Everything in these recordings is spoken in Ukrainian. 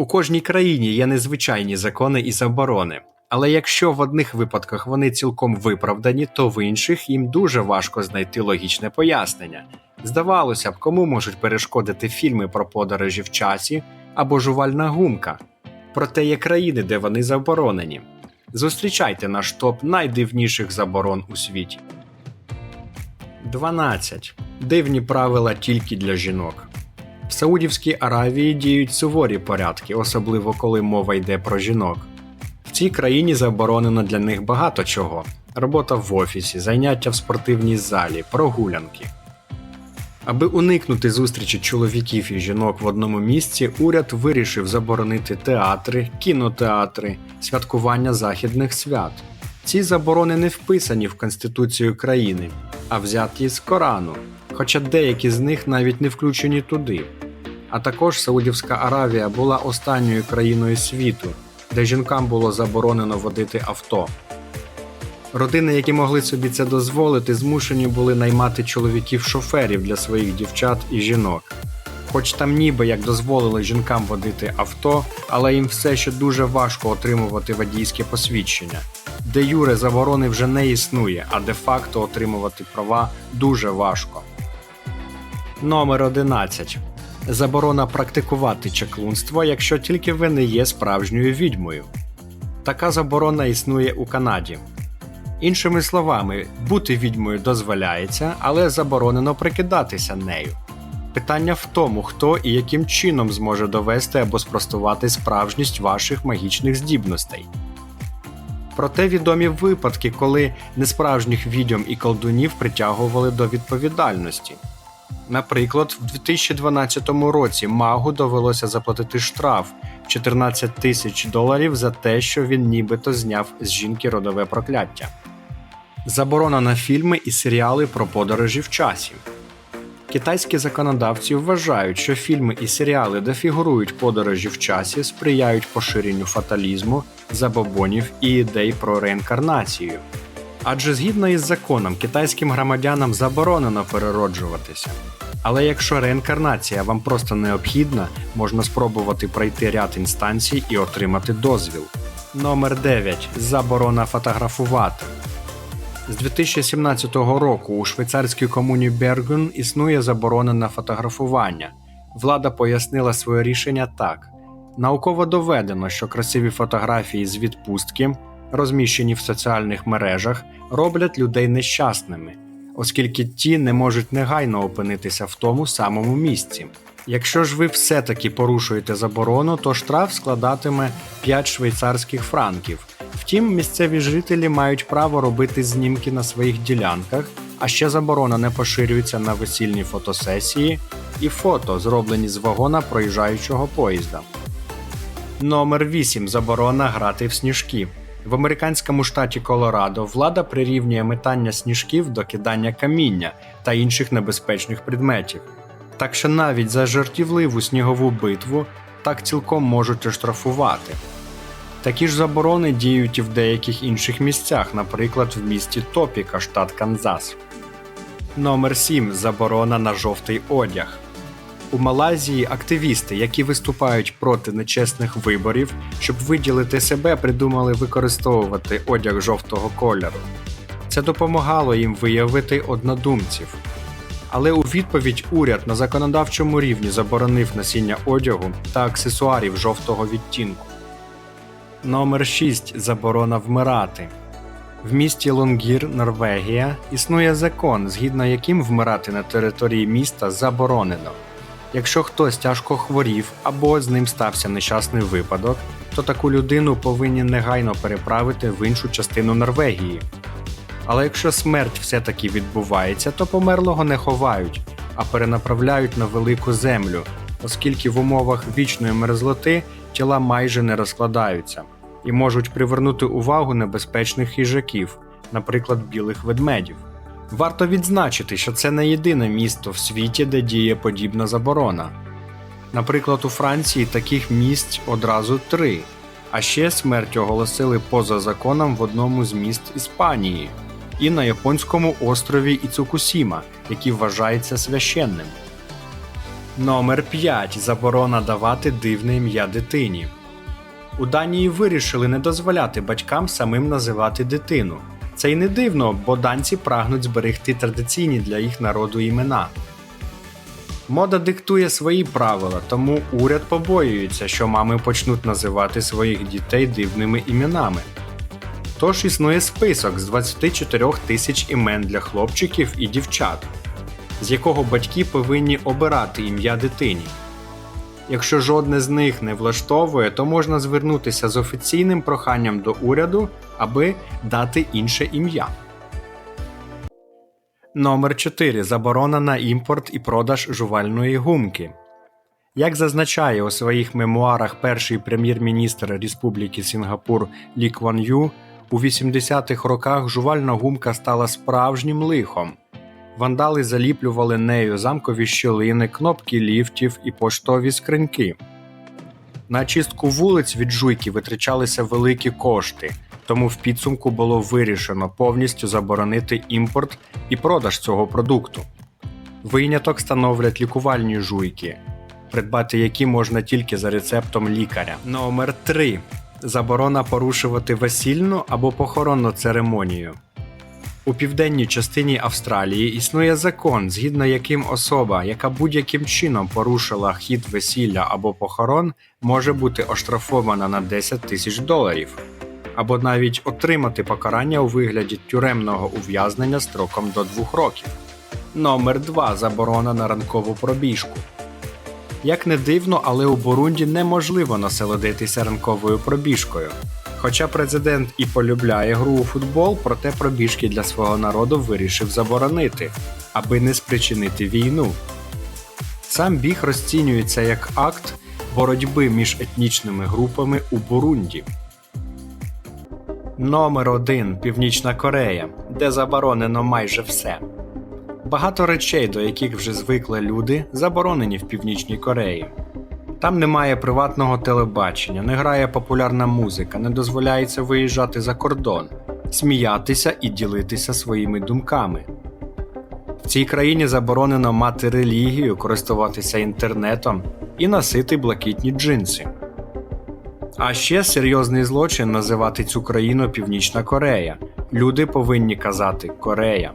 У кожній країні є незвичайні закони і заборони, але якщо в одних випадках вони цілком виправдані, то в інших їм дуже важко знайти логічне пояснення. Здавалося б, кому можуть перешкодити фільми про подорожі в часі або жувальна гумка. Проте є країни, де вони заборонені. Зустрічайте наш топ найдивніших заборон у світі. 12. Дивні правила тільки для жінок. В Саудівській Аравії діють суворі порядки, особливо коли мова йде про жінок. В цій країні заборонено для них багато чого: робота в офісі, заняття в спортивній залі, прогулянки. Аби уникнути зустрічі чоловіків і жінок в одному місці, уряд вирішив заборонити театри, кінотеатри, святкування західних свят. Ці заборони не вписані в Конституцію країни, а взяті з Корану, хоча деякі з них навіть не включені туди. А також Саудівська Аравія була останньою країною світу, де жінкам було заборонено водити авто. Родини, які могли собі це дозволити, змушені були наймати чоловіків-шоферів для своїх дівчат і жінок. Хоч там ніби як дозволили жінкам водити авто, але їм все ще дуже важко отримувати водійське посвідчення. Де юре заборони вже не існує, а де-факто отримувати права дуже важко. Номер 11. Заборона практикувати чаклунство, якщо тільки ви не є справжньою відьмою. Така заборона існує у Канаді. Іншими словами, бути відьмою дозволяється, але заборонено прикидатися нею. Питання в тому, хто і яким чином зможе довести або спростувати справжність ваших магічних здібностей. Проте відомі випадки, коли несправжніх відьом і колдунів притягували до відповідальності. Наприклад, в 2012 році магу довелося заплатити штраф 14 тисяч доларів за те, що він нібито зняв з жінки родове прокляття. Заборона на фільми і серіали про подорожі в часі. Китайські законодавці вважають, що фільми і серіали, де фігурують подорожі в часі, сприяють поширенню фаталізму, забобонів і ідей про реінкарнацію. Адже згідно із законом, китайським громадянам заборонено перероджуватися. Але якщо реінкарнація вам просто необхідна, можна спробувати пройти ряд інстанцій і отримати дозвіл. Номер 9. Заборона фотографувати. З 2017 року у швейцарській комуні Бергун існує заборона на фотографування. Влада пояснила своє рішення так: науково доведено, що красиві фотографії з відпустки, розміщені в соціальних мережах, роблять людей нещасними, оскільки ті не можуть негайно опинитися в тому самому місці. Якщо ж ви все-таки порушуєте заборону, то штраф складатиме 5 швейцарських франків. Втім, місцеві жителі мають право робити знімки на своїх ділянках, а ще заборона не поширюється на весільні фотосесії і фото, зроблені з вагона проїжджаючого поїзда. Номер 8. Заборона грати в сніжки. В американському штаті Колорадо влада прирівнює метання сніжків до кидання каміння та інших небезпечних предметів. Так що навіть за жартівливу снігову битву так цілком можуть оштрафувати. Такі ж заборони діють і в деяких інших місцях, наприклад, в місті Топіка, штат Канзас. Номер 7. Заборона на жовтий одяг. У Малайзії активісти, які виступають проти нечесних виборів, щоб виділити себе, придумали використовувати одяг жовтого кольору. Це допомагало їм виявити однодумців. Але у відповідь уряд на законодавчому рівні заборонив носіння одягу та аксесуарів жовтого відтінку. Номер 6. Заборона вмирати. В місті Лонгір, Норвегія, існує закон, згідно яким вмирати на території міста заборонено. Якщо хтось тяжко хворів або з ним стався нещасний випадок, то таку людину повинні негайно переправити в іншу частину Норвегії. Але якщо смерть все-таки відбувається, то померлого не ховають, а перенаправляють на велику землю, оскільки в умовах вічної мерзлоти тіла майже не розкладаються і можуть привернути увагу небезпечних хижаків, наприклад, білих ведмедів. Варто відзначити, що це не єдине місто в світі, де діє подібна заборона. Наприклад, у Франції таких місць одразу три, а ще смерть оголосили поза законом в одному з міст Іспанії і на японському острові Іцукусіма, який вважається священним. Номер 5. Заборона давати дивне ім'я дитині. У Данії вирішили не дозволяти батькам самим називати дитину. Це й не дивно, бо данці прагнуть зберегти традиційні для їх народу імена. Мода диктує свої правила, тому уряд побоюється, що мами почнуть називати своїх дітей дивними іменами. Тож існує список з 24 тисяч імен для хлопчиків і дівчат, з якого батьки повинні обирати ім'я дитині. Якщо жодне з них не влаштовує, то можна звернутися з офіційним проханням до уряду, аби дати інше ім'я. Номер 4. Заборона на імпорт і продаж жувальної гумки. Як зазначає у своїх мемуарах перший прем'єр-міністр Республіки Сінгапур Лі Кван Ю, у 80-х роках жувальна гумка стала справжнім лихом. Вандали заліплювали нею замкові щілини, кнопки ліфтів і поштові скриньки. На чистку вулиць від жуйки витрачалися великі кошти, тому в підсумку було вирішено повністю заборонити імпорт і продаж цього продукту. Виняток становлять лікувальні жуйки, придбати які можна тільки за рецептом лікаря. Номер 3. Заборона порушувати весільну або похоронну церемонію. У південній частині Австралії існує закон, згідно яким особа, яка будь-яким чином порушила хід весілля або похорон, може бути оштрафована на 10 тисяч доларів, або навіть отримати покарання у вигляді тюремного ув'язнення строком до 2 років. Номер 2. Заборона на ранкову пробіжку. Як не дивно, але у Бурунді неможливо насолодитися ранковою пробіжкою. Хоча президент і полюбляє гру у футбол, проте пробіжки для свого народу вирішив заборонити, аби не спричинити війну. Сам біг розцінюється як акт боротьби між етнічними групами у Бурунді. Номер 1. Північна Корея, де заборонено майже все. Багато речей, до яких вже звикли люди, заборонені в Північній Кореї. Там немає приватного телебачення, не грає популярна музика, не дозволяється виїжджати за кордон, сміятися і ділитися своїми думками. В цій країні заборонено мати релігію, користуватися інтернетом і носити блакитні джинси. А ще серйозний злочин називати цю країну Північна Корея. Люди повинні казати Корея.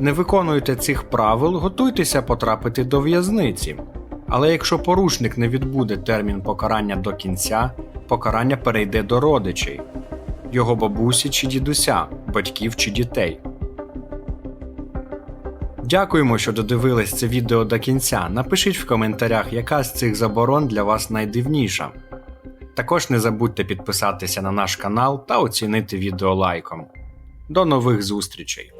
Не виконуйте цих правил, готуйтеся потрапити до в'язниці. Але якщо порушник не відбуде термін покарання до кінця, покарання перейде до родичей його бабусі чи дідуся, батьків чи дітей. Дякуємо, що додивились це відео до кінця. Напишіть в коментарях, яка з цих заборон для вас найдивніша. Також не забудьте підписатися на наш канал та оцінити відео лайком. До нових зустрічей!